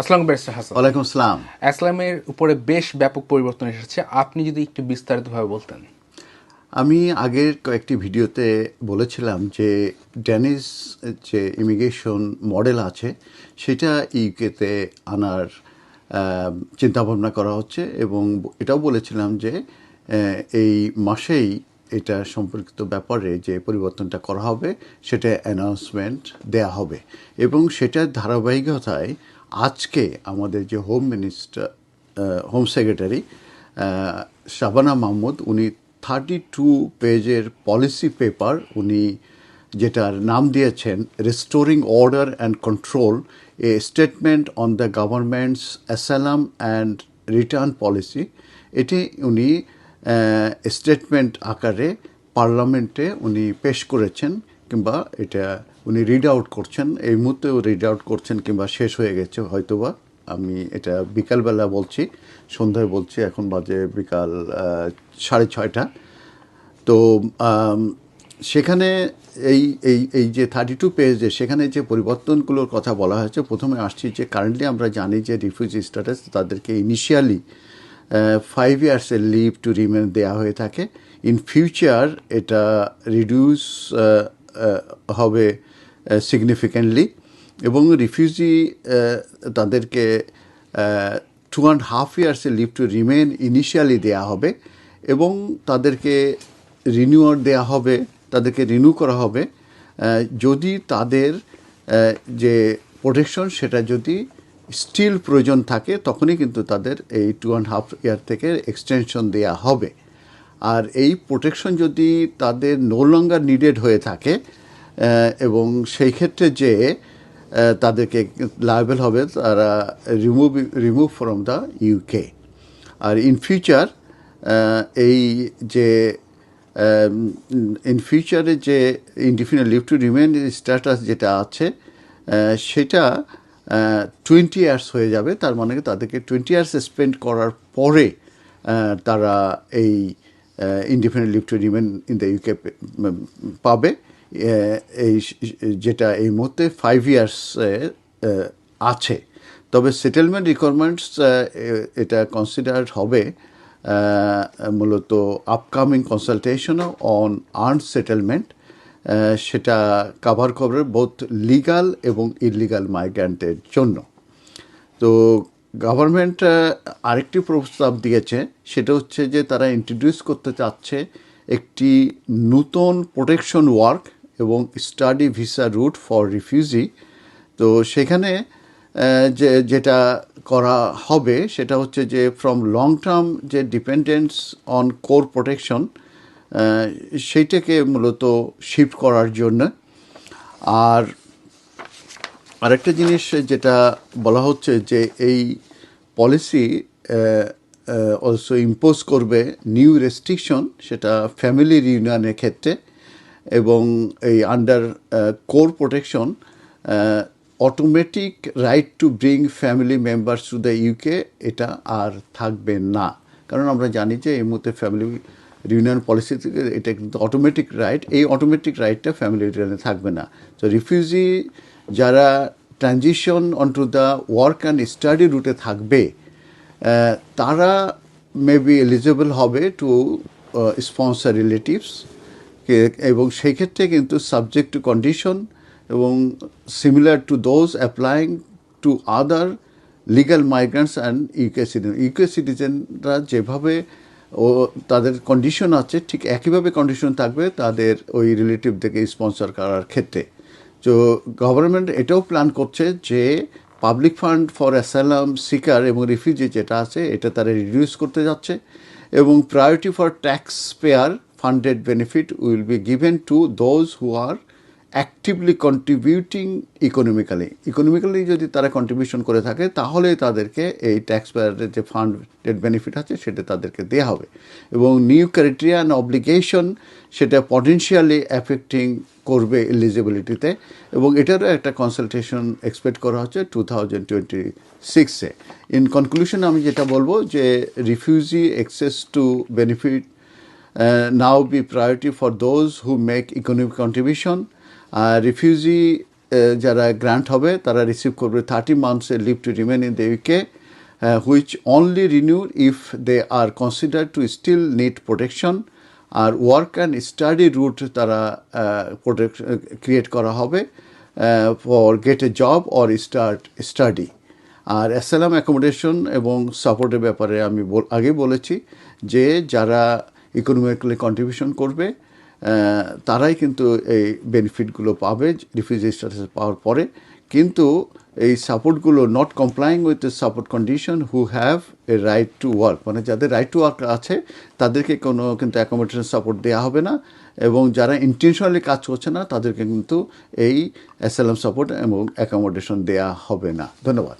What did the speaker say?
আসসালাম হাসান। ওয়ালাইকুম আসসালাম। আসলামের উপরে বেশ ব্যাপক পরিবর্তন এসেছে। আপনি যদি একটু বিস্তারিতভাবে বলতেন। আমি আগের কয়েকটি ভিডিওতে বলেছিলাম যে ড্যানিস যে ইমিগ্রেশন মডেল আছে সেটা ইউকেতে আনার চিন্তাভাবনা করা হচ্ছে এবং এটাও বলেছিলাম যে এই মাসেই এটা সম্পর্কিত ব্যাপারে যে পরিবর্তনটা করা হবে সেটা অ্যানাউন্সমেন্ট দেয়া হবে এবং সেটার ধারাবাহিকতায় আজকে আমাদের যে home minister home secretary Shabana Mahmood, উনি থার্টি টু পেজের পলিসি পেপার উনি যেটার নাম দিয়েছেন restoring order and control a statement on the government's asylum and return policy এটি উনি স্টেটমেন্ট আকারে পার্লামেন্টে উনি পেশ করেছেন, কিংবা এটা উনি রিড আউট করছেন। এই মুহূর্তেও রিড আউট করছেন কিংবা শেষ হয়ে গেছে হয়তোবা। আমি এটা বিকালবেলা বলছি, সন্ধ্যায় বলছি, এখন বাজে বিকাল সাড়ে ছয়টা। তো সেখানে এই এই এই যে থার্টি টু পেজে সেখানে যে পরিবর্তনগুলোর কথা বলা হয়েছে, প্রথমে আসছি যে কারেন্টলি আমরা জানি যে রিফিউজি স্ট্যাটাস তাদেরকে ইনিশিয়ালি ফাইভ ইয়ার্সের লিভ টু রিমেন দেওয়া হয়ে থাকে। ইন ফিউচার এটা রিডিউস হবে সিগনিফিক্যান্টলি এবং রিফিউজি তাদেরকে টু অ্যান্ড হাফ ইয়ার্সে লিভ টু রিমেন ইনিশিয়ালি দেওয়া হবে এবং তাদেরকে রিনিউয়ার দেওয়া হবে, তাদেরকে রিনিউ করা হবে। যদি তাদের যে প্রোটেকশন সেটা যদি স্টিল প্রয়োজন থাকে, তখনই কিন্তু তাদের এই টু অ্যান্ড হাফ ইয়ার থেকে এক্সটেনশন দেওয়া হবে। আর এই প্রোটেকশন যদি তাদের নো লঙ্গার নিডেড হয়ে থাকে এবং সেই ক্ষেত্রে যে তাদেরকে লাইবেল হবে তারা remove remove from the UK R in future এই যে ইন ফিউচারে যে indefinite leave to remain status যেটা আছে সেটা টোয়েন্টি ইয়ার্স হয়ে যাবে। তার মানে তাদেরকে টোয়েন্টি ইয়ার্স স্পেন্ড করার পরে তারা এই indefinite leave to remain in the UK পাবে। এই যেটা এই মুহূর্তে ফাইভ ইয়ার্স আছে। তবে সেটেলমেন্ট রিকোয়ারমেন্টস এটা কনসিডার হবে মূলত upcoming consultation on earned settlement সেটা কাভার করবে বোথ লিগাল এবং ইলিগাল মাইগ্রান্টের জন্য। তো গভর্নমেন্ট আরেকটি প্রস্তাব দিয়েছে, সেটা হচ্ছে যে তারা ইন্ট্রোডিউস করতে চাচ্ছে একটি নূতন প্রোটেকশন ওয়ার্ক এবং study visa route for refugee তো সেখানে যে, যেটা করা হবে সেটা হচ্ছে যে ফ্রম লং টার্ম যে ডিপেন্ডেন্স অন কোর প্রোটেকশন সেইটাকে মূলত শিফট করার জন্য। আর আরেকটা জিনিস যেটা বলা হচ্ছে যে, এই পলিসি অলসো ইম্পোজ করবে নিউ রেস্ট্রিকশন সেটা ফ্যামিলি রিউনিয়নের ক্ষেত্রে, এবং এই under core protection automatic right to bring family members to the UK এটা আর থাকবে না। কারণ আমরা জানি যে এই মুহূর্তে ফ্যামিলি রিউনিয়ন পলিসি থেকে এটা কিন্তু অটোমেটিক রাইট এই অটোমেটিক রাইটটা ফ্যামিলি রিউনিয়নে থাকবে না। তো রিফিউজি যারা transition on to the work and study রুটে থাকবে তারা মেবি এলিজিবল হবে টু স্পন্সর রিলেটিভস এবং সেই ক্ষেত্রে কিন্তু সাবজেক্ট টু কন্ডিশন এবং similar to those applying to other legal migrants and UK citizen UK সিটিজেনরা যেভাবে, ও, তাদের কন্ডিশন আছে, ঠিক একইভাবে কন্ডিশন থাকবে তাদের ওই রিলেটিভদেরকে স্পন্সর করার ক্ষেত্রে। তো গভর্নমেন্ট এটাও প্ল্যান করছে যে public fund for asylum seeker এবং রিফিউজি যেটা আছে, এটা তারা রিডিউস করতে যাচ্ছে এবং priority for tax payer funded benefit will be given to those who are actively contributing economically economically যদি তারা কন্ট্রিবিউশন করে থাকে, তাহলে তাদেরকে এই ট্যাক্স পেয়ারের যে ফান্ডেড বেনিফিট আছে, সেটা তাদেরকে দেওয়া হবে। এবং নিউ ক্রাইটেরিয়ান অব্লিগেশন সেটা পটেনশিয়ালি অ্যাফেক্টিং করবে এলিজিবিলিটিতে এবং এটারও একটা কনসালটেশন এক্সপেক্ট করা হচ্ছে টু থাউজেন্ড টোয়েন্টি সিক্সে ইন কনক্লুশন আমি যেটা বলব যে refugee access to benefit now be priority for for who make make economic contribution. Refugee যারা গ্রান্ট হবে, তারা রিসিভ করবে thirty মান্থসের leave to remain in the UK which only renew if they are consider to still need protection R work and study route তারা create করা হবে for get a job or start study R asylum accommodation এবং সাপোর্টের ব্যাপারে আমি আগে বলেছি যে যারা ইকোনমিক্যালি কন্ট্রিবিউশন করবে তারাই কিন্তু এই বেনিফিটগুলো পাবে রিফিউজি স্ট্যাটাস পাওয়ার পরে। কিন্তু এই সাপোর্টগুলো not complying with support condition who have a right to work মানে যাদের রাইট টু ওয়ার্ক আছে, তাদেরকে কোনো কিন্তু অ্যাকোমোডেশন সাপোর্ট দেওয়া হবে না। এবং যারা ইন্টেনশনালি কাজ করছে না, তাদেরকে কিন্তু এই অ্যাসালাম সাপোর্ট এবং অ্যাকোমোডেশন দেওয়া হবে না। ধন্যবাদ।